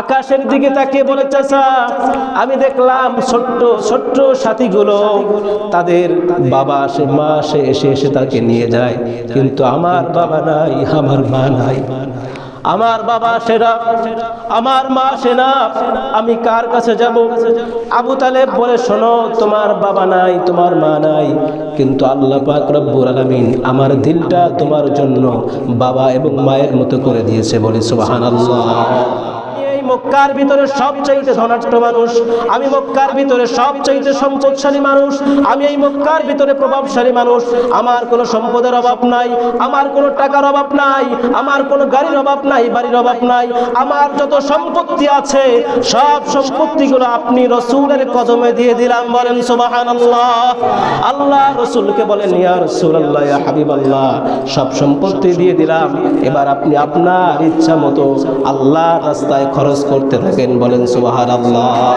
আকাশের দিকে তাকিয়ে বলে, চাচা, আমি দেখলাম ছোট্ট ছোট্ট সাথীগুলো, তাদের বাবা আসে, মা আসে, এসে এসে তাকে নিয়ে যায়। কিন্তু আমার বাবা নাই, আমার মা নাই। আমার বাবা সেরা আমার মা সেনা আমি কার কাছে যাব? আবু তালেব বলে, শোনো, তোমার বাবা নাই, তোমার মা নাই। কিন্তু আল্লাহ পাক রব্বুল আলামিন আমার দিলটা তোমার জন্য বাবা এবং মায়ের মতো করে দিয়েছে। বলে, সুবহানাল্লাহ। মক্কার ভিতরে সবচাইতে ধনাঢ্য মানুষ, আমি মক্কার ভিতরে সবচাইতে সম্পদশালী মানুষ, আমি এই মক্কার ভিতরে প্রভাবশালী মানুষ। আমার কোনো সম্পদের অভাব নাই, আমার কোনো টাকার অভাব নাই, আমার কোনো গাড়ির অভাব নাই, বাড়ির অভাব নাই। আমার যত সম্পত্তি আছে, সব সম্পত্তিগুলো আপনি রসুলের কদমে দিয়ে দিলাম, বলেন সুবাহান আল্লাহ রসুলকে বলেন, ইয়া রসুল আল্লাহ হাবিব আল্লাহ সব সম্পত্তি দিয়ে দিলাম। এবার আপনি আপনার ইচ্ছা মতো আল্লাহ রাস্তায় খরচ করতে থাকেন, বলেন সুবাহার আল্লাহ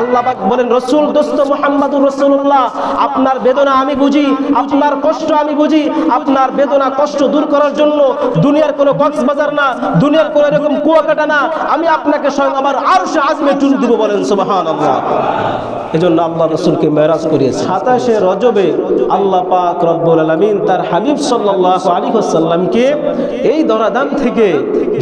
আল্লাহবাক বলেন, রসুল, দোস্ত মোহাম্মদুর রসুল্লাহ আপনার বেদনা আমি বুঝি, আপনার কষ্ট আমি বুঝি, আপনার বেদনা কষ্ট দূর করার জন্য দুনিয়ার কোনো কক্সবাজার না, দুনিয়ার কোনো এরকম কুয়াকাটা না, আমি আপনাকে স্বয়ং আবার আরও সে আজমে চুন দিব, বলেন সুবাহান আল্লাহ এজন্য আল্লাহ রসুলকে মেরাজ করিয়েছে সাতাশে রজবে আল্লাহ পাক রব্বুল আলমিন তার হাবিব সাল্লাহ আলী সাল্লামকে এই দরাদান থেকে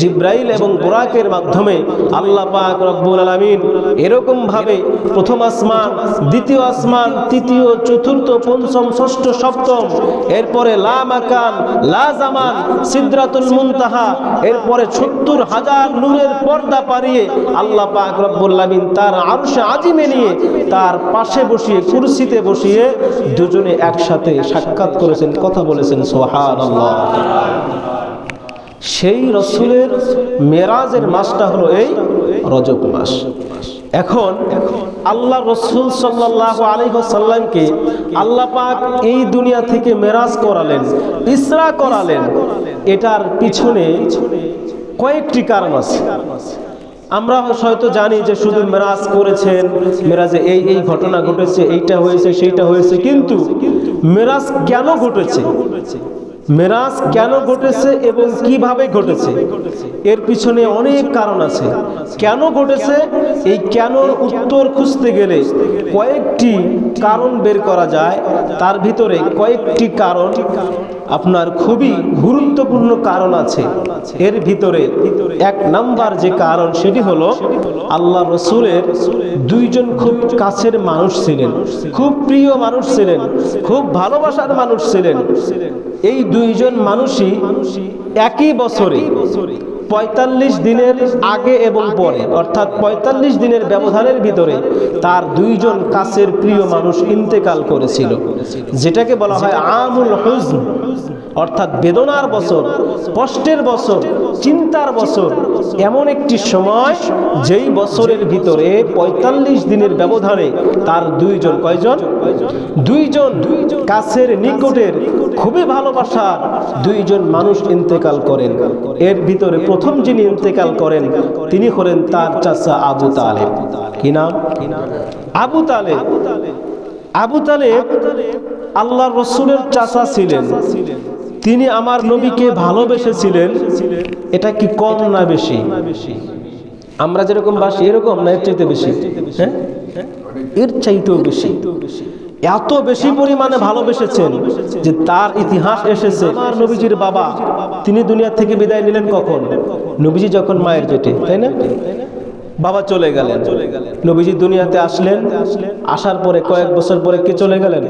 জিব্রাইল এবং বোরাকের মাধ্যমে আল্লাহ পাক রব্বুল আলমিন এরকম ভাবে প্রথম আসমান, দ্বিতীয় আসমান, তৃতীয়, চতুর্থ, পঞ্চম, ষষ্ঠ, সপ্তম, এরপরে লা মাকান, লা জামান, সিদ্রাতুল মুনতাহা, এরপরে সত্তর হাজার নূরের পর্দা পারিয়ে আল্লাহ পাক রব্বুল আলামিন তার আরশে আজিমে নিয়ে তার পাশে বসিয়ে, কুরসিতে বসিয়ে দুজনে একসাথে সাক্ষাৎ করেছেন, কথা বলেছেন, সুবহানাল্লাহ। সেই রসুলের মেরাজের মাসটা হলো এই রজব মাস। এখন আল্লাহ রসুল সাল্লাহ আলহ্লামকে আল্লাহ পাক এই দুনিয়া থেকে মেরাজ করালেন, ইসরা করালেন। এটার পিছনে কয়েকটি কারণ আছে। আমরা হয়তো জানি যে শুধু মেরাজ করেছেন, মেরাজে এই এই ঘটনা ঘটেছে, এইটা হয়েছে, সেইটা হয়েছে, কিন্তু মেরাজ কেন ঘটেছে? মেরাজ কেন ঘটেছে এবং কীভাবে ঘটেছে? এর পিছনে অনেক কারণ আছে। কেন ঘটেছে? এই কেন উত্তর খুঁজতে গেলে কয়েকটি কারণ বের করা যায়। তার ভিতরে কয়েকটি কারণ আপনার খুবই গুরুত্বপূর্ণ কারণ আছে। এর ভিতরে এক নাম্বার যে কারণ সেটি হলো আল্লাহ রসুলের দুইজন খুব কাছের মানুষ ছিলেন। খুব প্রিয় মানুষ ছিলেন, খুব ভালোবাসার মানুষ ছিলেন। এই দুইজন মানুষই একই বছরে পঁয়তাল্লিশ দিনের আগে এবং পরে অর্থাৎ পঁয়তাল্লিশ দিনের ব্যবধানের ভিতরে তার দুইজন কাছের প্রিয় মানুষ ইন্তেকাল করেছিল যেটাকে বলা হয় আমুল হুজন। অর্থাৎ বেদনার বছর, কষ্টের বছর, চিন্তার বছর, এমন একটি সময় যেই বছরের ভিতরে পঁয়তাল্লিশ দিনের ব্যবধানে তার দুইজন কয়জন? দুইজন কাছের নিকটের, খুবই ভালোবাসা দুইজন মানুষ ইন্তেকাল করেন। এর ভিতরে প্রথম যিনি ইন্তেকাল করেন, তিনি হলেন তার চাচা আবু তালেব। কি নাম? আবু তালেব। আবু তালেব আল্লাহ রসুলের চাচা ছিলেন। তিনি আমার নবীকে ভালোবেসেছিলেন। এটা কি কম না বেশি? আমরা যেরকম বাসি এরকম না এর চাইতে বেশি? হ্যাঁ? এর চাইতেও বেশি। এত বেশি পরিমাণে ভালোবেসেছেন যে তার ইতিহাস এসেছে। আমার নবীজির বাবা। তিনি দুনিয়া থেকে বিদায় নিলেন কখন? নবীজি যখন মায়ের পেটে তাই না? বাবা চলে গেলেন। চলে গেলেন। নবীজি দুনিয়াতে আসলেন। আসার পরে কয়েক বছর পরে কে চলে গেলেন?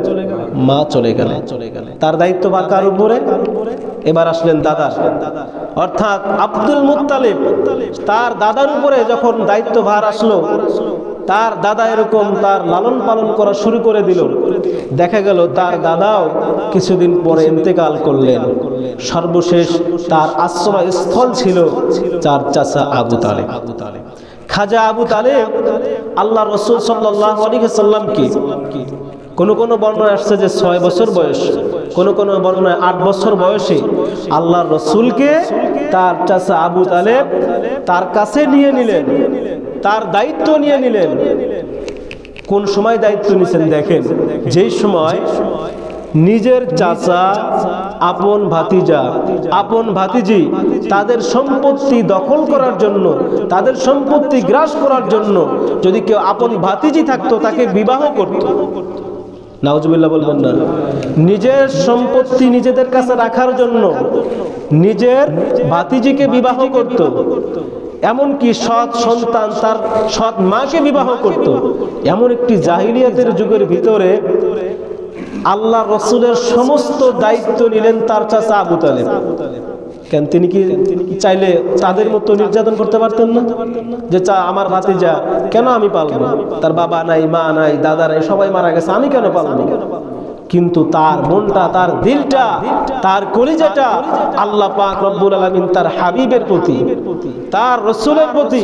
মা চলে গেলেন। চলে গেলেন। তার দায়িত্ব বা কার উপরে? এবার আসলেন দাদা। অর্থাৎ আব্দুল মুত্তালিব। তার দাদার উপরে যখন দায়িত্ব ভার আসলো তার দাদা এরকম তার লালন পালন করা শুরু করে দিল। দেখা গেল তার দাদাও কিছুদিন পরে ইন্তেকাল করলেন। সর্বশেষ তার আশ্রয় স্থল ছিল চার চাচা আবু তালেব। আবু তালেব। খাজা আবু তালেব, আল্লাহ রসুল সাল্লাহ সাল্লামকে কোন কোন বর্ণনা আসছে যে ছয় বছর বয়স, কোন কোন বর্ণনায় আট বছর বয়সে আল্লাহ রসুলকে তার চাচা আবু তালেব তার কাছে নিয়ে নিলেন, তার দায়িত্ব নিয়ে নিলেন। কোন সময় দায়িত্ব নিছেন দেখেন, যেই সময় নিজের চাচা, আপন ভাতিজা, আপন ভাতিজি তাদের সম্পত্তি দখল করার জন্য, তাদের সম্পত্তি গ্রাস করার জন্য যদি কেউ আপন ভাতিজি থাকতো, তাকে বিবাহ করত। নাউজুবিল্লাহ বলবেন না। নিজের সম্পত্তি নিজেদের কাছে রাখার জন্য নিজের ভাতিজিকে বিবাহ করত। এমনকি সৎ সন্তান তার সৎ মাকে বিবাহ করত। এমন একটি জাহিলিয়াতের যুগের ভিতরে আল্লাহ রসুলের সমস্ত দায়িত্ব নিলেন তার চাচা আবু তালেব। কেন তিনি কি চাইলে তাদের মতো নির্যাতন করতে পারতেন না? যে চা, আমার ভাতিজা, কেন আমি পালবো? তার বাবা নাই, মা নাই, দাদা নাই, সবাই মারা গেছে, আমি কেন পালবো? কিন্তু তার মনটা, তার দিলটা, তার কলিজাটা আল্লাহ পাক রব্বুল আলামিন তার হাবিবের প্রতি, তার রসুলের প্রতি,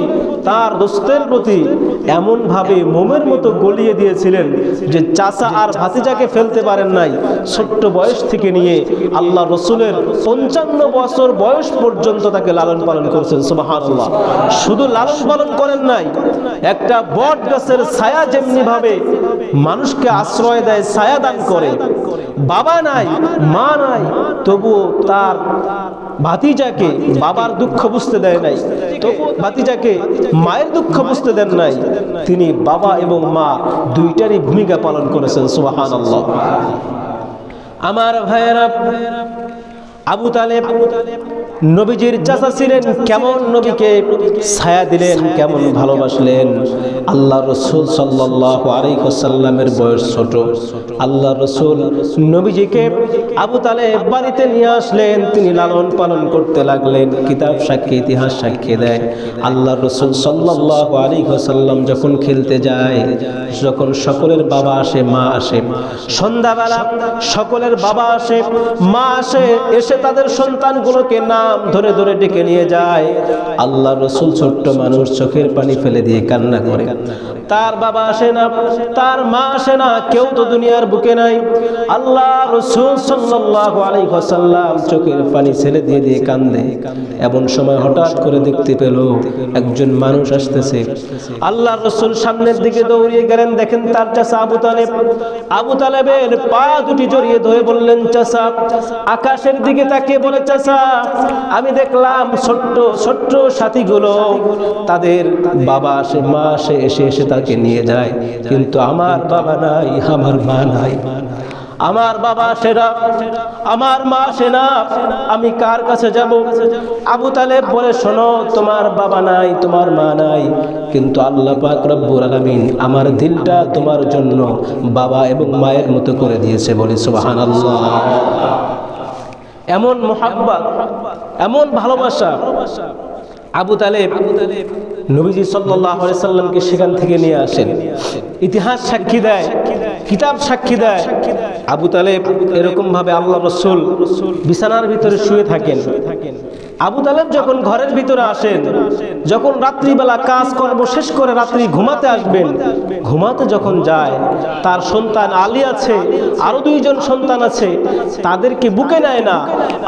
তার দোস্তের প্রতি এমন ভাবে মোমের মতো গলিয়ে দিয়েছিলেন যে চাচা আর ভাতিজাকে ফেলতে পারেন নাই। ছোট্ট বয়স থেকে নিয়ে আল্লাহ রসুলের পঞ্চান্ন বছর বয়স পর্যন্ত তাকে লালন পালন করেছেন, সুবহানাল্লাহ। শুধু লালন পালন করেন নাই, একটা বট গাছের ছায়া যেমনি ভাবে মানুষকে আশ্রয় দেয়, ছায়া দান করে বাবা নাই, মা নাই, তবুও তার ভাতিজাকে বাবার দুঃখ বুঝতে দেয় নাই তবু ভাতিজাকে মায়ের দুঃখ বুঝতে দেন নাই। তিনি বাবা এবং মা দুইটারই ভূমিকা পালন করেছেন সুবাহান আমার ভাইয়েরা, আবু তালেব নবীজির চাচা ছিলেন কেমন নবীকে ছায়া দিলেন, কেমন ভালোবাসলেন। আল্লাহ রসুল সাল্লাহ আলাইসাল্লামের বয়স ছোট। আল্লাহ রসুল নবীজিকে আবু তালেব বাড়িতে নিয়ে আসলেন, তিনি লালন পালন করতে লাগলেন, কিতাব সাক্ষী, ইতিহাস সাক্ষী দেয়। আল্লাহ রসুল সাল্লাহ আলাইসাল্লাম যখন খেলতে যায়, যখন সকলের বাবা আসে, মা আসে, সন্ধ্যাবেলা সকলের বাবা আসে, মা আসে, এসে তাদের সন্তানগুলোকে নাম ধরে ধরে ডেকে নিয়ে যায়। আল্লাহ রসুল ছোট্ট মানুষ চোখের পানি ফেলে দিয়ে কান্না করে। তার বাবা আসে না, তার মা আসে না, কেউ তো দুনিয়ার বুকে নাই। আল্লাহ রসুল সাল্লাল্লাহু আলাইহি ওয়াসাল্লাম চোখের পানি ছেলে দিয়ে দিয়ে কান্দে। এমন সময় হঠাৎ করে দেখতে পেল একজন মানুষ আসতেছে। আল্লাহ রসুল সামনের দিকে দৌড়িয়ে গেলেন, দেখেন তার চাষা আবু তালেব। আবু তালেবের পা দুটি জড়িয়ে ধরে বললেন চাষা আকাশের দিকে তাকিয়ে বলে চাষা আমি দেখলাম ছোট্ট ছোট্ট সাথীগুলো তাদের বাবা আসে, মা আসে, এসে এসে তাকে নিয়ে যায়। কিন্তু আমার বাবা নাই, আমার মা নাই। আমার বাবা সেরা আমার মা সেনা আমি কার কাছে যাব? আবু তালেব বলে, শোনো, তোমার বাবা নাই, তোমার মা নাই। কিন্তু আল্লাহ পাক রব্বুল আলামিন আমার দিলটা তোমার জন্য বাবা এবং মায়ের মতো করে দিয়েছে বলে, সুবহানাল্লাহ। এমন মোহাব্বত, এমন ভালোবাসা আবু তালেব নবীজি সাল্লামকে সেখান থেকে নিয়ে আসেন। ইতিহাস সাক্ষী দেয়, কিতাব সাক্ষী দেয়। আবু তালেব এরকম ভাবে আল্লাহ রসুল বিছানার ভিতরে শুয়ে থাকেন। আবু তালেব যখন ঘরের ভিতরে আসেন যখন রাত্রিবেলা কাজ কর্ম শেষ করে রাত্রি ঘুমাতে আসবেন, ঘুমাতে যখন যায়, তার সন্তান আলী আছে, আরও দুইজন সন্তান আছে, তাদেরকে বুকে নেয় না।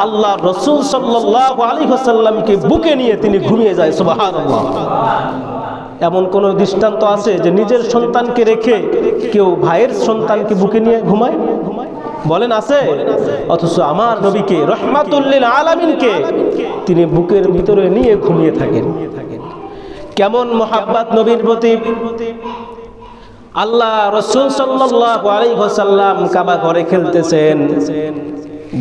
আল্লাহ রসুল সাল্লাহ আলী হাসাল্লামকে বুকে নিয়ে তিনি ঘুমিয়ে যায় সুবাহ এমন কোন দৃষ্টান্ত আছে যে নিজের সন্তানকে রেখে কেউ ভাইয়ের সন্তানকে বুকে নিয়ে ঘুমায়? বলেন আছে? অথচ আমার নবীকে রহমাতুল্লিল আলামিনকে তিনি বুকের ভিতরে নিয়ে ঘুমিয়ে থাকেন। কেমন মোহাব্বাত নবীর প্রতি? আল্লাহ রসুল সাল্লাল্লাহু আলাইহি কাবা ঘরে খেলতেছেন।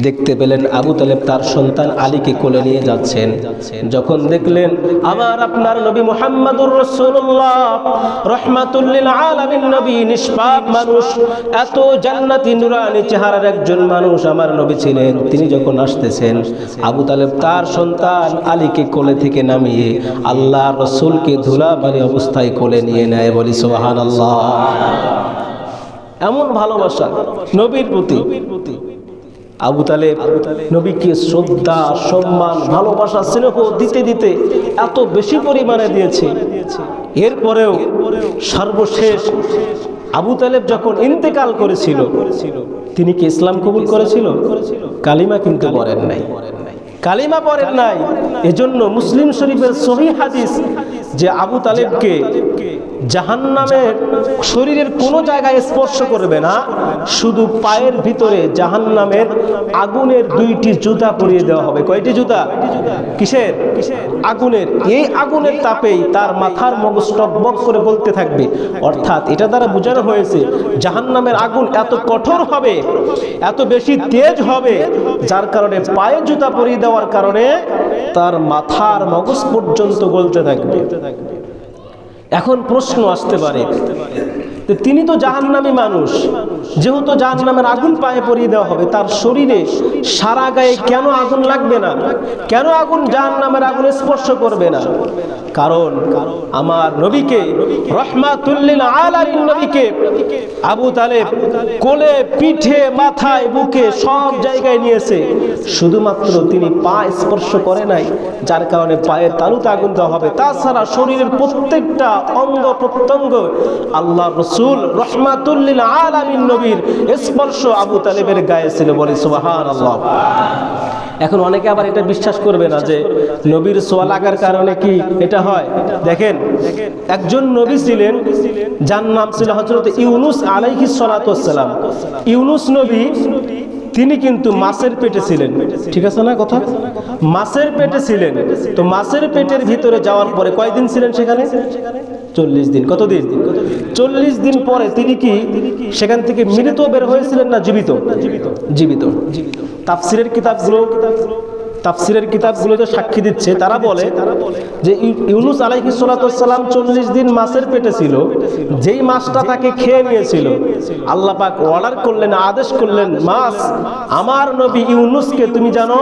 দেখতে পেলেন আবু তালেব তার সন্তান আলীকে কোলে নিয়ে যাচ্ছেন। যখন দেখলেন, আমার আপনার নবী মোহাম্মদুর রসুল্লাহ রহমাতুল্লিল আলামিন, নবী নিষ্পাপ মানুষ, এত জান্নাতি নুরানি চেহারার একজন মানুষ আমার নবী ছিলেন। তিনি যখন আসতেছেন, আবু তালেব তার সন্তান আলীকে কোলে থেকে নামিয়ে আল্লাহ রসুলকে ধুলাবালি অবস্থায় কোলে নিয়ে নেয়, বলি সোহান আল্লাহ এমন ভালোবাসা নবীর প্রতি। আবু তালেব নবীকে শ্রদ্ধা, সম্মান, ভালোবাসা, স্নেহ দিতে দিতে এত বেশি পরিমাণে দিয়েছে। এরপরেও সর্বশেষ আবু তালেব যখন ইন্তেকাল করেছিল, তিনি কি ইসলাম কবুল করেছিল? কালিমা কিন্তু পড়েন নাই। কালিমা পড়েন নাই। এজন্য মুসলিম শরীফের সহি হাদিস যে আবু তালেবকে জাহান্নামের শরীরের কোনো জায়গায় স্পর্শ করবে না, শুধু পায়ের ভিতরে জাহান্নামের আগুনের দুইটি জুতা পরিয়ে দেওয়া হবে। কয়টি জুতা? কিসের? আগুনের। এই আগুনের তাপেই তার মাথার মগজ টকবক করে বলতে থাকবে। অর্থাৎ এটা দ্বারা বোঝানো হয়েছে, জাহান্নামের আগুন এত কঠোর হবে, এত বেশি তেজ হবে, যার কারণে পায়ে জুতা পরিয়ে দেওয়ার কারণে তার মাথার মগজ পর্যন্ত গলতে থাকবে। এখন প্রশ্ন আসতে পারে তিনি তো জাহান্নামী মানুষ। যেহেতু জাহান্নামের আগুন পায়ে পরিয়ে দেওয়া হবে, তার শরীরে সারা গায়ে কেন আগুন লাগবে না? কেন আগুন জাহান্নামের আগুন স্পর্শ করবে না? কারণ আমার নবীকে রহমাতুল্লিল নবীকে আবু তালেব কোলে, পিঠে, মাথায়, বুকে সব জায়গায় নিয়েছে। শুধুমাত্র তিনি পা স্পর্শ করে নাই, যার কারণে পায়ের তালুতে আগুন দেওয়া হবে। তাছাড়া শরীরের প্রত্যেকটা অঙ্গ প্রত্যঙ্গ আল্লাহ রহমাতুল্লিল আলামিন নবীর স্পর্শ আবু তালেবের গায়ে ছিল বলে সুবাহান আল্লাহ এখন অনেকে আবার এটা বিশ্বাস করবে না যে নবীর সোয়া লাগার কারণে কি এটা হয়? দেখেন, একজন নবী ছিলেন, যার নাম ছিল হজরত ইউনুস আলাইহি সালাম। ইউনুস নবী তিনি কিন্তু মাছের পেটে ছিলেন। ঠিক আছে না কথা? মাছের পেটে ছিলেন। তো মাছের পেটের ভিতরে যাওয়ার পরে কয়দিন ছিলেন সেখানে? চল্লিশ দিন। কত দিন? চল্লিশ দিন পরে তিনি কি সেখান থেকে মৃত বের হয়েছিলেন না জীবিত? জীবিত। জীবিত। তাফসিরের কিতাবগুলো তাফসিরের কিতাবগুলো যে সাক্ষী দিচ্ছে তারা বলে যে ইউ- ইউনুস আলাইহি সালাম চল্লিশ দিন মাছের পেটে ছিল যেই মাছটা তাকে খেয়ে নিয়েছিল। আল্লাহ পাক অর্ডার করলেন আদেশ করলেন মাছ আমার নবী ইউনুসকে তুমি জানো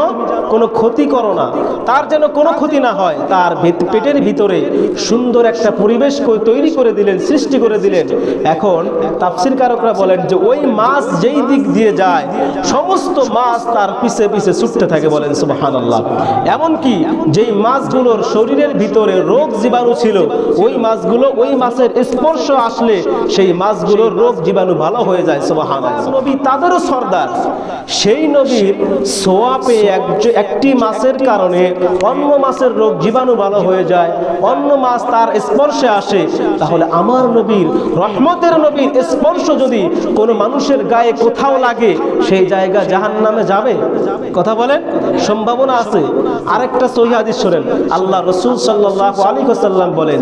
কোনো ক্ষতি করো না। তার যেন কোনো ক্ষতি না হয় তার পেটের ভিতরে সুন্দর একটা পরিবেশ কই- তৈরি করে দিলেন সৃষ্টি করে দিলেন। এখন তাফসির কারকরা বলেন যে ওই মাছ যেই দিক দিয়ে যায় সমস্ত মাছ তার পিছে পিছে ছুটতে থাকে বলেন সুবাহান আল্লাহ এমনকি যেই মাছগুলোর শরীরের ভিতরে রোগ জীবাণু ছিল ওই মাছগুলো ওই মাছের স্পর্শ আসলে সেই মাছগুলোর রোগ জীবাণু ভালো হয়ে যায় সুবাহান নবী তাদেরও সর্দার। সেই নবীর সোয়াপে এক- একটি মাছের কারণে অন্য মাছের রোগ জীবাণু ভালো হয়ে যায় অন্য মাছ তার স্পর্শে আসে তাহলে আমার নবীর রহমতের নবীর স্পর্শ যদি কোনো মানুষের গায়ে কোথাও লাগে সেই জায়গা জাহান নামে যাবে? কথা বলেন? সম্ভাবনা আছে। আরেকটা সহি হাদিস শোনেন। আল্লাহ রসুল সাল্লাহ আলী সাল্লাম বলেন,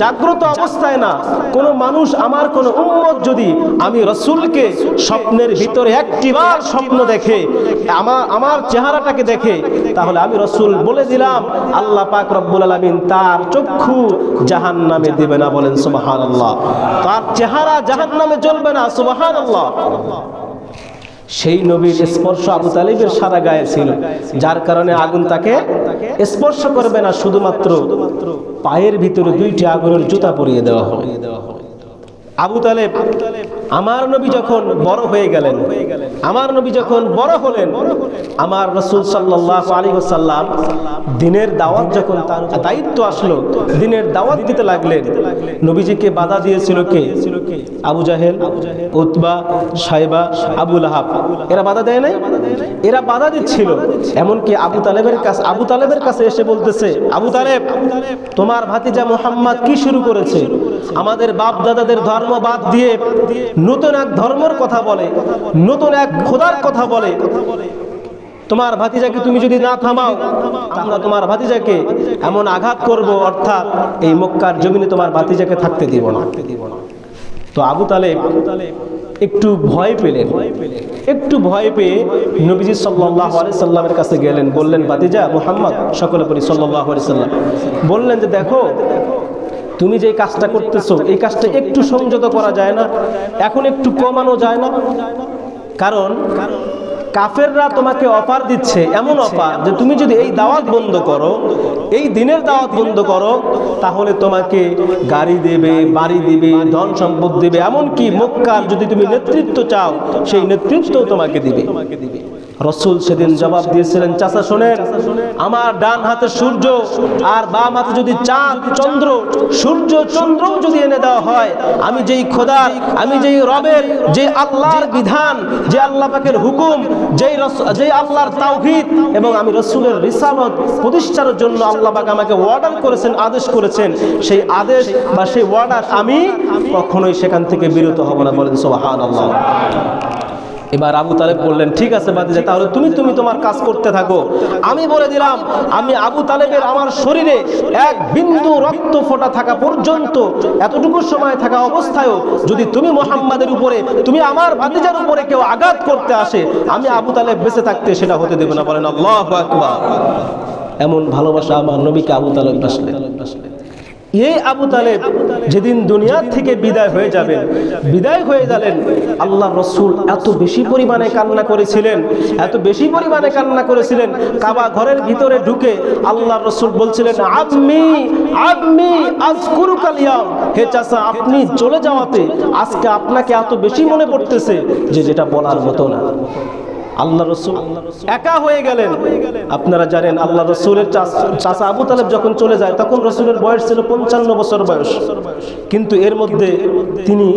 জাগ্রত অবস্থায় না, কোনো মানুষ আমার, কোনো উম্মত যদি আমি রসুলকে স্বপ্নের ভিতরে একটিবার স্বপ্ন দেখে আমার আমার চেহারাটাকে দেখে, তাহলে আমি রসুল বলে দিলাম, আল্লাহ পাক রব্বুল আলমিন তার চক্ষু জাহান নামে দেবে না বলেন সুবাহান আল্লাহ তার চেহারা জাহান নামে জ্বলবে না সুবাহান আল্লাহ সেই নবীর স্পর্শ আবু তালিবের সারা গায়ে ছিল। যার কারণে আগুন তাকে স্পর্শ করবে না, শুধুমাত্র পায়ের ভিতরে দুইটি আগুনের জুতা পরিয়ে দেওয়া হয়। আবু তালেব আমার নবী যখন বড় হয়ে গেলেন, আমার নবী যখন বড় হলেন, আমার রসুল সাল্লাহ সাল্লাম দিনের দাওয়াত যখন তার দায়িত্ব আসলো, দিনের দাওয়াত দিতে লাগলেন, নবীজিকে বাধা দিয়েছিল কে? আবু জাহেল, উতবা সাহেবা আবুল আহাব এরা বাধা দেয় নাই? এরা বাধা দিচ্ছিল। এমনকি আবু তালেবের কাছে আবু তালেবের কাছে এসে বলতেছে, আবু তালেব, তোমার ভাতিজা মোহাম্মদ কি শুরু করেছে? আমাদের বাপ দাদাদের ধর্ম বাদ দিয়ে নতুন এক ধর্মের কথা বলে, নতুন এক খোদার কথা বলে। তোমার ভাতিজাকে তুমি যদি না থামাও, আমরা তোমার ভাতিজাকে এমন আঘাত করব, অর্থাৎ এই মক্কার জমিনে তোমার ভাতিজাকে থাকতে দিব না। তো আবু তালেব একটু ভয় পেলেন একটু ভয় পেয়ে নবীজি সাল্লাহ সাল্লামের কাছে গেলেন, বললেন বাতিজা মোহাম্মদ সকলে পরি সাল্লাহ সাল্লাম বললেন যে, দেখো, তুমি যে কাজটা করতেছো, এই কাজটা একটু সংযত করা যায় না, এখন একটু কমানো যায় না, কারণ কাফেররা তোমাকে অফার দিচ্ছে এমন অফার যে তুমি যদি এই দাওয়াত বন্ধ করো, এই দিনের দাওয়াত বন্ধ করো, তাহলে তোমাকে গাড়ি দেবে, বাড়ি দিবে, ধন সম্পদ দেবে, এমনকি মক্কার যদি তুমি নেতৃত্ব চাও, সেই নেতৃত্বও তোমাকে দিবে। রসুল সেদিন জবাব দিয়েছিলেন, চাচা শোনেন, আমার ডান হাতে সূর্য আর বাম হাতে যদি চাঁদ, চন্দ্র, সূর্য চন্দ্র যদি এনে দেওয়া হয়, আমি যেই খোদার, আমি যেই রবের, যে আল্লাহর বিধান, যে আল্লাহ পাকের হুকুম যেই যেই আল্লাহর তাওহিদ এবং আমি রসুলের রিসালত প্রতিষ্ঠার জন্য আল্লাহ পাক আমাকে অর্ডার করেছেন, আদেশ করেছেন, সেই আদেশ বা সেই অর্ডার আমি কখনোই সেখান থেকে বিরত হব না বলেন সোহান আল্লাহ এবার আবু তালেব বললেন, ঠিক আছে বাদিজা, তাহলে তুমি তুমি তোমার কাজ করতে থাকো। আমি বলে দিলাম, আমি আবু তালেবের আমার শরীরে এক বিন্দু রক্ত ফোটা থাকা পর্যন্ত, এতটুকু সময় থাকা অবস্থায়ও যদি তুমি মোহাম্মদের উপরে, তুমি আমার বাদিজার উপরে কেউ আঘাত করতে আসে, আমি আবু তালেব বেঁচে থাকতে সেটা হতে দেব না। বলেন, আল্লাহ এমন ভালোবাসা আমার নবীকে আবু তালেব বাসলেন। এই আবু তালেব যেদিন দুনিয়া থেকে বিদায় হয়ে যাবেন, বিদায় হয়ে গেলেন আল্লাহ রসুল এত বেশি পরিমাণে কান্না করেছিলেন, এত বেশি পরিমাণে কান্না করেছিলেন, কাবা ঘরের ভিতরে ঢুকে আল্লাহ রসুল বলছিলেন, আম্মি আম্মি আজকুরু কালিয়াম হে চাচা, আপনি চলে যাওয়াতে আজকে আপনাকে এত বেশি মনে পড়তেছে যে যেটা বলার মতো না। আল্লাহ রসুল একা হয়ে গেলেন। আপনারা জানেন আল্লাহ রসুলের চাচা আবু তালেব যখন চলে যায়, তখন রসুলের বয়স ছিল পঞ্চান্ন বছর বয়স। কিন্তু এর মধ্যে তিনি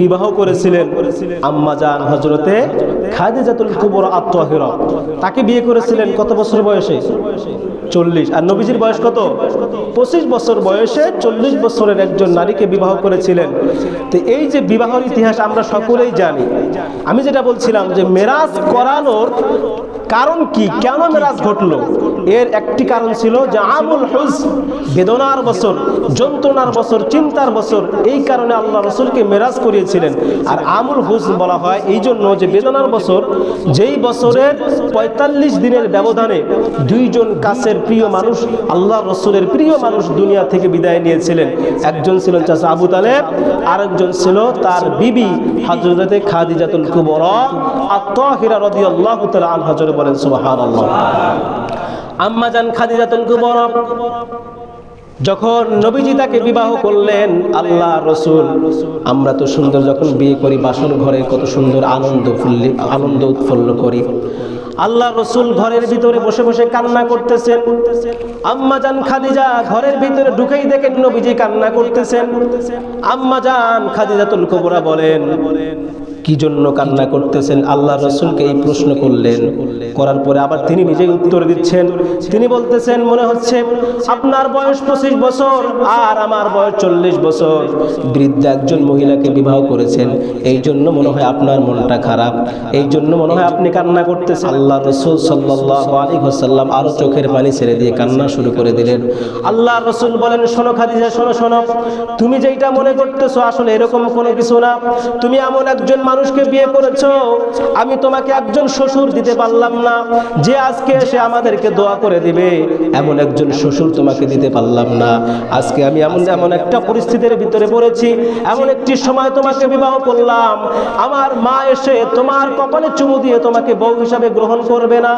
বিবাহ করেছিলেন আম্মা জান হজরতে খাদিজাতুল কুবর আত্মহিরা তাকে বিয়ে করেছিলেন কত বছর বয়সে? চল্লিশ। আর নবীজির বয়স কত? পঁচিশ বছর বয়সে চল্লিশ বছরের একজন নারীকে বিবাহ করেছিলেন। তো এই যে বিবাহর ইতিহাস আমরা সকলেই জানি। আমি যেটা বলছিলাম যে মেরাজ করানোর কারণ কি? কেন মেরাজ ঘটলো? এর একটি কারণ ছিল যে আমুল হুজ বেদনার বছর, যন্ত্রণার বছর, চিন্তার বছর, এই কারণে আল্লাহ রসুলকে মেরাজ করিয়েছিলেন। আর আমুল হুজ বলা হয় এই জন্য যে বেদনার বছর, যেই বছরের পঁয়তাল্লিশ দিনের ব্যবধানে দুইজন কাছের প্রিয় মানুষ আল্লাহ রসুলের প্রিয় মানুষ দুনিয়া থেকে বিদায় নিয়েছিলেন। একজন ছিলেন চাচা আবু তালেব, আরেকজন ছিল তার বিবি হাজরতে খাদিজাতুল কুবরা আত্মাহিরা রাদিয়াল্লাহু তাআলা আনহা জোরে বলেন, সুবহানাল্লাহ। আম্মা জান খাদিজাতুল কুবরা। যখন নবীজি তাকে বিবাহ করলেন, আল্লাহ রসুল, আমরা তো সুন্দর যখন বিয়ে করি, বাসন ঘরে কত সুন্দর আনন্দ ফুল্লি, আনন্দ উৎফুল্ল করি। আল্লাহ রসুল ঘরের ভিতরে বসে বসে কান্না করতেছেন। আম্মা জান খাদিজা ঘরের ভিতরে ঢুকেই দেখেন নবীজি কান্না করতেছেন। আম্মা জান খাদিজাতুল কুবরা বলেন কি জন্য কান্না করতেছেন? আল্লাহ রসুলকে এই প্রশ্ন করলেন। করার পরে আবার তিনি নিজেই উত্তর দিচ্ছেন। তিনি বলতেছেন, মনে হচ্ছে আপনার বয়স পঁচিশ বছর আর আমার বয়স চল্লিশ বছর। বৃদ্ধ একজন মহিলাকে বিবাহ করেছেন। এই জন্য মনে হয় আপনার মনটা খারাপ। এই জন্য মনে হয় আপনি কান্না করতেছেন। আল্লাহ রসুল সাল্লাহ আরও চোখের পানি ছেড়ে দিয়ে কান্না শুরু করে দিলেন। আল্লাহ রসুল বলেন, শোনো খাদিজা, শোনো শোনো। তুমি যেটা মনে করতেছো আসলে এরকম কোনো কিছু না। তুমি এমন একজন মানুষকে বিয়ে করেছ, আমি তোমাকে একজন শ্বশুর দিতে পারলাম না। যে আজকে এসে আমাদেরকে দোয়া করে দিবে, এমন একজন শ্বশুর তোমাকে দিতে পারলাম না। আজকে আমি এমন এমন একটা পরিস্থিতির ভিতরে পড়েছি, এমন একটি সময় তোমাকে বিবাহ করলাম। আমার মা এসে তোমার কপালে চুমু দিয়ে তোমাকে বউ হিসাবে গ্রহণ করবে না।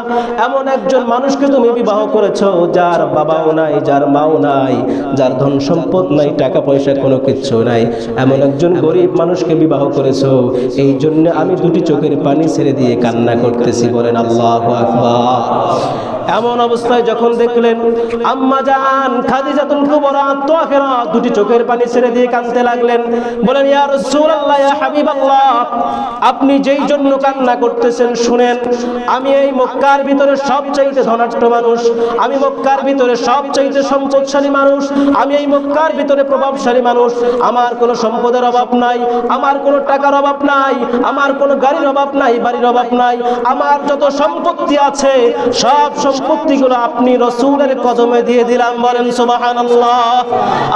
এমন একজন মানুষকে তুমি বিবাহ করেছ, যার বাবাও নাই, যার মাও নাই, যার ধন সম্পদ নাই, টাকা পয়সা কোনো কিচ্ছু নাই। এমন একজন গরিব মানুষকে বিবাহ করেছ, এই জন্য আমি দুটি চোখের পানি ছেড়ে দিয়ে কান্না করতেছি, বলেন আল্লাহ এমন অবস্থায় যখন দেখলেন আম্মা জান, খাদিজাতুল কুবরা তাহেরা দুটি চোখের পানি ছেড়ে দিয়ে কাঁদতে লাগলেন। বলেন, ইয়া রাসূলুল্লাহ, ইয়া হাবিবাল্লাহ, আপনি যেই জন্য কান্না করতেছেন, শুনেন, আমি এই মক্কার ভিতরে সবচাইতে ধনাঢ্য মানুষ, আমি মক্কার ভিতরে সবচাইতে সম্পদশালী মানুষ, আমি এই মক্কার ভিতরে প্রভাবশালী মানুষ, আমার কোনো সম্পদের অভাব নাই, আমার কোনো টাকার অভাব নাই আমার কোনো গাড়ির অভাব নাই, বাড়ির অভাব নাই। আমার যত সম্পত্তি আছে, সব সম্পত্তিগুলো আপনি রসুলের কদমে দিয়ে দিলাম। বলেন সুবাহান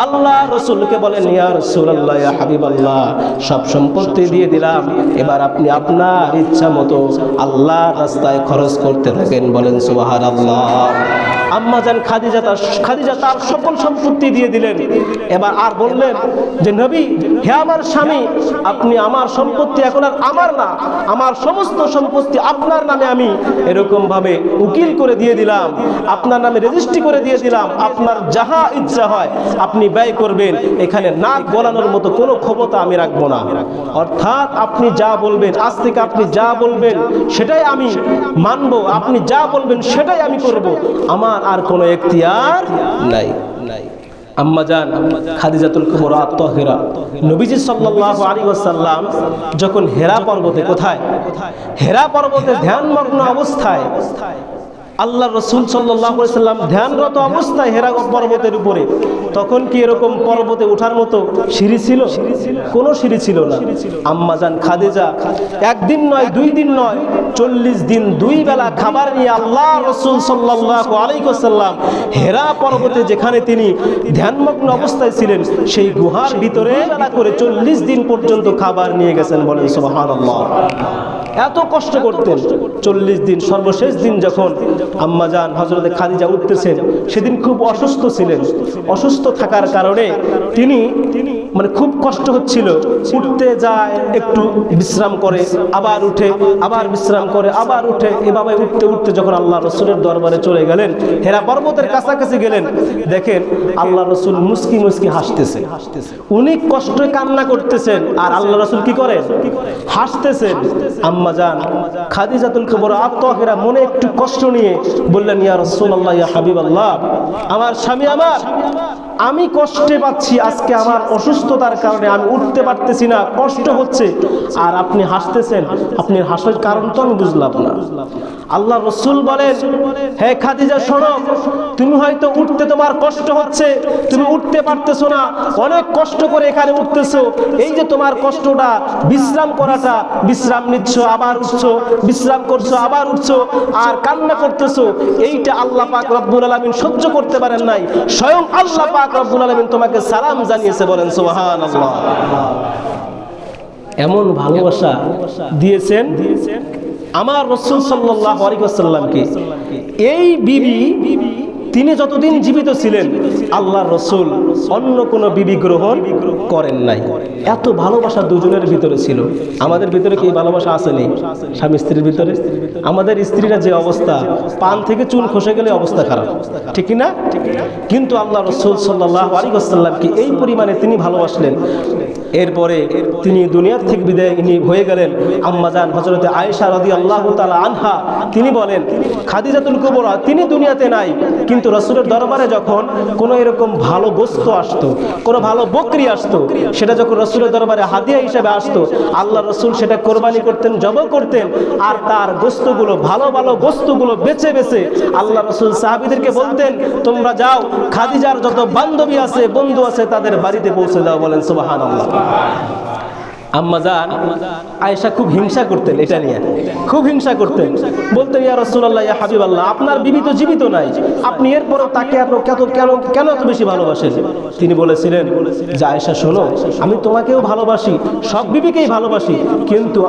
আল্লাহ রসুলকে বলেন, ইয়া হাবিব আল্লাহ সব সম্পত্তি দিয়ে দিলাম। এবার আপনি আপনার ইচ্ছা মতো আল্লাহ রাস্তায় খরচ করতে থাকেন। বলেন সুবাহান আল্লাহ আম্মা যান খাদিজা তার খাদিজা তার সকল সম্পত্তি দিয়ে দিলেন। এবার আর বললেন যে, নবী, হে আমার স্বামী, আপনি আমার সম্পত্তি এখন আর আমার না, আমার সমস্ত সম্পত্তি আপনার নামে আমি এরকম ভাবে উকিল করে দিয়ে দিলাম, আপনার নামে রেজিস্ট্রি করে দিয়ে দিলাম, আপনার যাহা ইচ্ছা হয় আপনি ব্যয় করবেন, এখানে নাক গলানোর মতো কোনো ক্ষমতা আমি রাখব না। অর্থাৎ আপনি যা বলবেন, আজ থেকে আপনি যা বলবেন, সেটাই আমি মানবো, আপনি যা বলবেন, সেটাই আমি করব। আমার আর কোনো এখতিয়ার নাই। নাই। আম্মা জান খাদিজাতুল কুমরা আত্মহেরা। নবীজি সাল্লাল্লাহু আলাইহি ওয়াসাল্লাম যখন হেরা পর্বতে কোথায়? হেরা পর্বতে ধ্যানমগ্ন অবস্থায় আল্লাহ রসুল সাল্লাম ধ্যানরত অবস্থায় হেরা পর্বতের উপরে। তখন কি এরকম পর্বতে ওঠার মতো সিঁড়ি ছিল? কোনো সিঁড়ি ছিল না। আম্মা যান খাদেজা, একদিন নয়, দুই দিন নয়, চল্লিশ দিন দুই বেলা খাবার নিয়ে আল্লাহ রসুল সাল্লাহ আলাইসাল্লাম হেরা পর্বতে যেখানে তিনি ধ্যানমগ্ন অবস্থায় ছিলেন, সেই গুহার ভিতরে বেলা করে চল্লিশ দিন পর্যন্ত খাবার নিয়ে গেছেন বলেন সোহান এত কষ্ট করতেন। চল্লিশ দিন, সর্বশেষ দিন যখন আম্মা যান হজরতে খাদিজা উঠতেছেন, সেদিন খুব অসুস্থ ছিলেন। অসুস্থ থাকার কারণে তিনি মানে খুব কষ্ট হচ্ছিল। উঠতে যায়, একটু বিশ্রাম করে, আবার উঠে, আবার বিশ্রাম করে, আবার উঠে। এভাবে উঠতে উঠতে যখন আল্লাহ রসুলের দরবারে চলে গেলেন, হেরা পর্বতের কাছাকাছি গেলেন, দেখেন আল্লাহ রসুল মুস্কি মুস্কি হাসতেছে। উনি কষ্টে কান্না করতেছেন, আর আল্লাহ রসুল কি করেন? হাসতেছেন। আম্মা যান খাদিজাতুল কুবরা, আত্মহেরা মনে একটু কষ্ট নিয়ে বললেন, ইয়া রাসূলুল্লাহ, ইয়া হাবিবাল্লাহ, আমার স্বামী আমার আমি কষ্টে পাচ্ছি, আজকে আমার অসুস্থতার কারণে আমি উঠতে পারতেছি না, কষ্ট হচ্ছে। আর আপনি হাসতেছেন আপনি হাসার কারণ তো আমি বুঝলাম না। আল্লাহ রসুল বলেন, হে খাদিজা, শোনো, তুমি হয়তো উঠতে তোমার কষ্ট হচ্ছে, তুমি উঠতে পারতেছো না, অনেক কষ্ট করে এখানে উঠতেছো। এই যে তোমার কষ্টটা, বিশ্রাম করাটা, বিশ্রাম নিচ্ছ, আবার উঠছো, বিশ্রাম করছ, আবার উঠছো, আর কান্না করতেছো, এইটা আল্লাহ পাক রব্বুল আলামিন সহ্য করতে পারেন নাই। স্বয়ং আল্লাহ পাক রব্বুল আলামিন তোমাকে সালাম জানিয়েছে, বলেন সুবহানাল্লাহ। এমন ভালোবাসা দিয়েছেন আমার রসুল সাল্লাহ আলিকাল্লামকে এই বিবি তিনি যতদিন জীবিত ছিলেন আল্লাহ রসুল অন্য কোনো বিবি গ্রহণ করেন নাই। এত ভালোবাসা দুজনের ভিতরে ছিল। আমাদের ভিতরে কি ভালোবাসা আসেনি? স্বামী স্ত্রীর ভিতরে। আমাদের স্ত্রীরা যে অবস্থা, পান থেকে চুন খসে গেলে অবস্থা খারাপ। ঠিক না কিন্তু আল্লাহ রসুল সাল্লাহ আলিকাসাল্লামকে এই পরিমাণে তিনি ভালোবাসলেন। এরপরে তিনি দুনিয়ার থেকে বিদায় হয়ে গেলেন। আম্মাজান হজরতে আয়েশা রদি আল্লাহ তালা আনহা, তিনি বলেন, খাদিজাতুল কুবরা, তিনি দুনিয়াতে নাই, কিন্তু রসুলের দরবারে যখন কোনো এরকম ভালো গোস্ত আসতো, কোনো ভালো বকরি আসতো, সেটা যখন রসুলের দরবারে হাদিয়া হিসাবে আসতো, আল্লাহ রসুল সেটা কোরবানি করতেন, জব করতেন, আর তার গোস্তগুলো ভালো ভালো গোস্তগুলো বেছে বেছে আল্লাহ রসুল সাহাবিদেরকে বলতেন, তোমরা যাও, খাদিজার যত বান্ধবী আছে, বন্ধু আছে, তাদের বাড়িতে পৌঁছে দাও, বলেন সুবাহান আল্লাহ আম্মাজান আয়েশা খুব হিংসা করতেন এটা নিয়ে। খুব হিংসা করতেন। বলতেন ইয়া রাসূলুল্লাহ, ইয়া হাবিবাল্লাহ, আপনার বিবি তো জীবিত নাই। আপনি এরপরও তাকে এত, কত, কেন কেন এত বেশি ভালোবাসেন? তিনি বলেছিলেন, যে আয়েশা, শোনো, আমি তোমাকেও ভালোবাসি, সব বিবিকেই ভালোবাসি, কিন্তু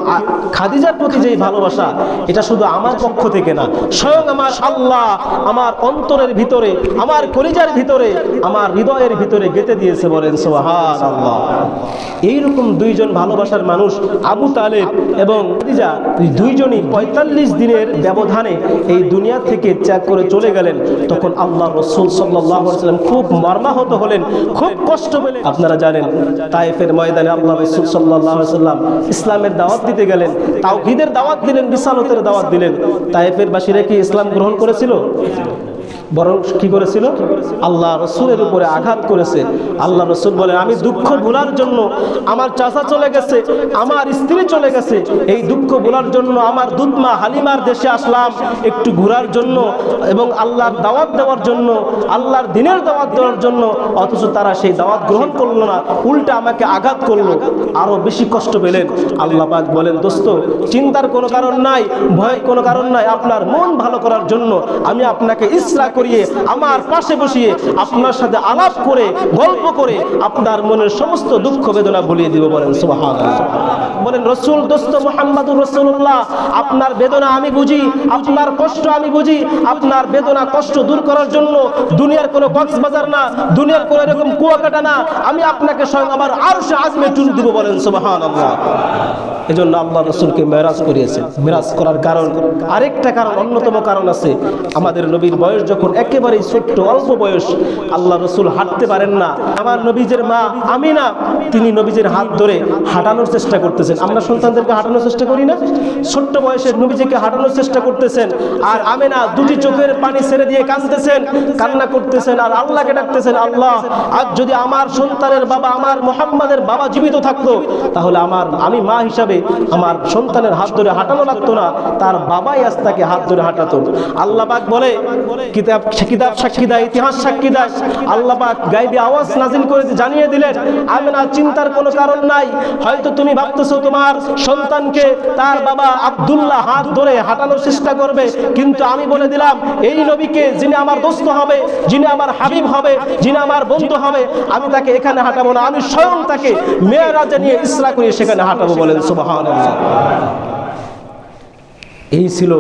খাদিজার প্রতি যে ভালোবাসা, এটা শুধু আমার পক্ষ থেকে না, স্বয়ং আমার আল্লাহ আমার অন্তরের ভিতরে, আমার কলিজার ভিতরে, আমার হৃদয়ের ভিতরে গেঁথে দিয়েছে বলেন সোহান আল্লাহ এইরকম দুইজন ভালোবাসার মানুষ আবু তালেব এবং খাদিজা দুইজনই পঁয়তাল্লিশ দিনের ব্যবধানে এই দুনিয়া থেকে ত্যাগ করে চলে গেলেন। তখন আল্লাহ রসুল সাল্লাম খুব মর্মাহত হলেন, খুব কষ্ট পেলেন। আপনারা জানেন তাইফের ময়দানে আল্লাহ রসুল সাল্লাহ সাল্লাম ইসলামের দাওয়াত দিতে গেলেন, তাওহিদের দাওয়াত দিলেন, বিশালতের দাওয়াত দিলেন। তাইফের বাসীরা কি ইসলাম গ্রহণ করেছিল? বরং কি করেছিল? আল্লাহ রসুলের উপরে আঘাত করেছে। আল্লাহ রসুল বলেন, আমি দুঃখ ভোলার জন্য আমার চাচা চলে গেছে, আমার স্ত্রী চলে গেছে। এই দুঃখ ভোলার জন্য আমার দুধমা হালিমার দেশে আসলাম একটু ঘোরার জন্য এবং আল্লাহর দাওয়াত দেওয়ার জন্য, আল্লাহর দিনের দাওয়াত দেওয়ার জন্য। অথচ তারা সেই দাওয়াত গ্রহণ করল না, উল্টা আমাকে আঘাত করল। আরও বেশি কষ্ট পেলেন। আল্লাহ পাক বলেন, দোস্ত, চিন্তার কোনো কারণ নাই, ভয়ের কোনো কারণ নাই। আপনার মন ভালো করার জন্য আমি আপনাকে ইসরা করিয়ে আমার পাশে বসিয়ে আপনার সাথে আলাপ করে, গল্প করে আপনার মনের সমস্ত দুঃখ বেদনা ভুলিয়ে দিব বলেন বলেন, রসুল, দোস্ত মোহাম্মদুর রসুল্লাহ আপনার বেদনা আমি বুঝি, আপনার কষ্ট আমি বুঝি, আপনার বেদনা কষ্ট দূর করার জন্য দুনিয়ার কোনো কক্সবাজার না, দুনিয়ার কোনো এরকম কুয়াকাটা না, আমি আপনাকে স্বয়ং আমার আর সে আজমে টুল দিব বলেন সুবাহান আল্লাহ এই জন্য আল্লাহ রসুলকে মেরাজ করিয়েছেন। মেরাজ করার কারণ, আরেকটা কারণ, অন্যতম কারণ আছে, আমাদের নবীর বয়স যখন একেবারেই ছোট্ট, অল্প বয়স, আল্লাহ রসুল হাঁটতে পারেন না। আমার নবীজের মা আমি না তিনি নবীজের হাত ধরে হাঁটানোর চেষ্টা করতেছেন। আমরা সন্তানদেরকে হাঁটানোর চেষ্টা করি না? ছোট্ট বয়সে নবীজিকে হাঁটানোর চেষ্টা করতেছেন। আর আমেনা দুটি চোখের পানি ছেড়ে দিয়ে কাঁদতেছেন, কান্না করতেছেন, আর আল্লাহকে ডাকতেছেন, আল্লাহ, আজ যদি আমার সন্তানের বাবা, আমার মোহাম্মদের বাবা জীবিত থাকতো, তাহলে আমার, আমি মা হিসাবে আমার সন্তানের হাত ধরে হাঁটানো লাগতো না, তার বাবাই আজ তাকে হাত ধরে হাঁটাতো। আল্লাহ পাক বলে, কিতাব কিতাব সাক্ষী দেয়, ইতিহাস সাক্ষী দেয়। আল্লাহ পাক গাইবি আওয়াজ নাজিল করে জানিয়ে দিলেন, আমেনা চিন্তার কোনো কারণ নাই, হয়তো তুমি ভাবতেছো তোমার সন্তানকে তার বাবা আব্দুল্লাহ হাত ধরে হাঁটানোর চেষ্টা করবে, কিন্তু আমি বলে দিলাম, এই নবীকে যিনি আমার দোস্ত হবে, যিনি আমার হাবিব হবে, যিনি আমার বন্ধু হবে, আমি তাকে এখানে হাঁটাবো না, আমি স্বয়ং তাকে মেয়েরাজে নিয়ে ইসরা করে সেখানে হাঁটাবো বলেন, সুবহানাল্লাহ। ছিল এই ছিল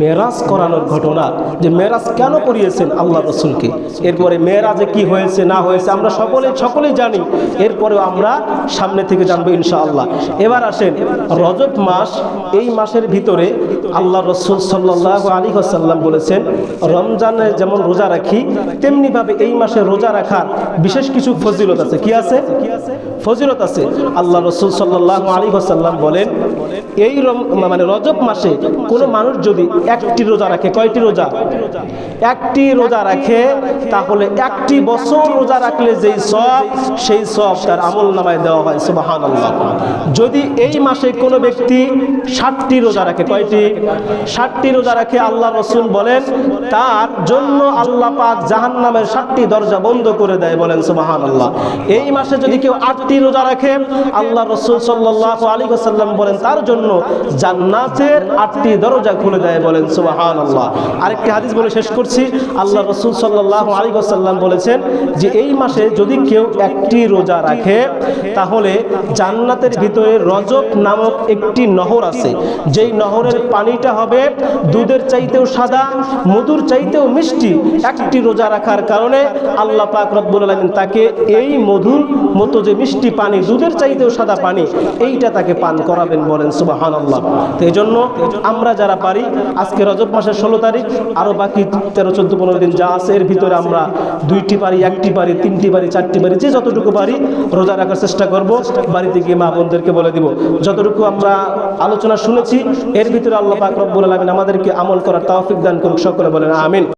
মেরাজ করানোর ঘটনা যে মেরাজ কেন করিয়েছেন আল্লাহ রসুলকে? এরপরে মেয়েরাজে কি হয়েছে, না হয়েছে, আমরা সকলে সকলেই জানি। এরপরেও আমরা সামনে থেকে জানব ইনশাআল্লাহ। এবার আসেন রজব মাস, এই মাসের ভিতরে আল্লাহ রসুল সাল্লাহ আলী হাসাল্লাম বলেছেন, রমজানে যেমন রোজা রাখি, তেমনিভাবে এই মাসে রোজা রাখার বিশেষ কিছু ফজিলত আছে। কি আছে? ফজিলত আছে। আল্লাহ রসুল সাল্লাহ আলী হাসাল্লাম বলেন, এই মানে রজব মাসে কোনো মানুষ যদি একটি রোজা রাখে, কয়টি রোজা? একটি রোজা রাখে, তাহলে একটি বছর রোজা রাখলে যেই সব, সেই সব তার আমল নামায় দেওয়া হয় সুবাহান যদি এই মাসে কোনো ব্যক্তি ষাটটি রোজা রাখে, কয়টি? ষাটটি রোজা রাখে, আল্লাহ রসুল বলেন, তার জন্য আল্লাহ পাক জাহান নামের ষাটটি দরজা বন্ধ করে দেয় বলেন সুবাহান আল্লাহ এই মাসে যদি কেউ আটটি রোজা রাখে, আল্লাহ রসুল সাল্লাহ আলী সাল্লাম বলেন, তার জন্য জান্নাতের আটটি দরজা খুলে দেয় বলেন সুবাহান আল্লাহ আরেকটি হাদিস বলে শেষ করছি। আল্লাহ রসুল সাল্লাহ আলী বলেছেন যে এই মাসে যদি কেউ একটি রোজা রাখে, তাহলে জান্নাতের ভিতরে রজব নামক একটি নহর আছে। যেই নহরের পানিটা হবে দুধের চাইতেও সাদা, মধুর চাইতেও মিষ্টি। একটি রোজা রাখার কারণে আল্লাহ পাক রব্বুল আলমিন তাকে এই মধুর মতো যে মিষ্টি পানি, দুধের চাইতেও সাদা পানি, এইটা তাকে পান করাবেন বলেন সুবাহান আল্লাহ তো এই জন্য আমরা যারা পারি, আজকে রজব মাসের ষোলো তারিখ আরও বাকি তেরো, চোদ্দ, পনেরো দিন যা আছে, এর ভিতরে আমরা দুইটি পারি, একটি পারি, তিনটি পারি, চারটি পারি, যে যতটুকু পারি রোজা রাখার চেষ্টা করব। বাড়িতে গিয়ে মা বোনদেরকে বলে দিব, যতটুকু আমরা আলোচনা শুনেছি, এর ভিতরে আল্লাহ পাক বলে আলমিন আমাদেরকে আমল করার তাওফিক দান করুক, সকলে বলেন, আমিন।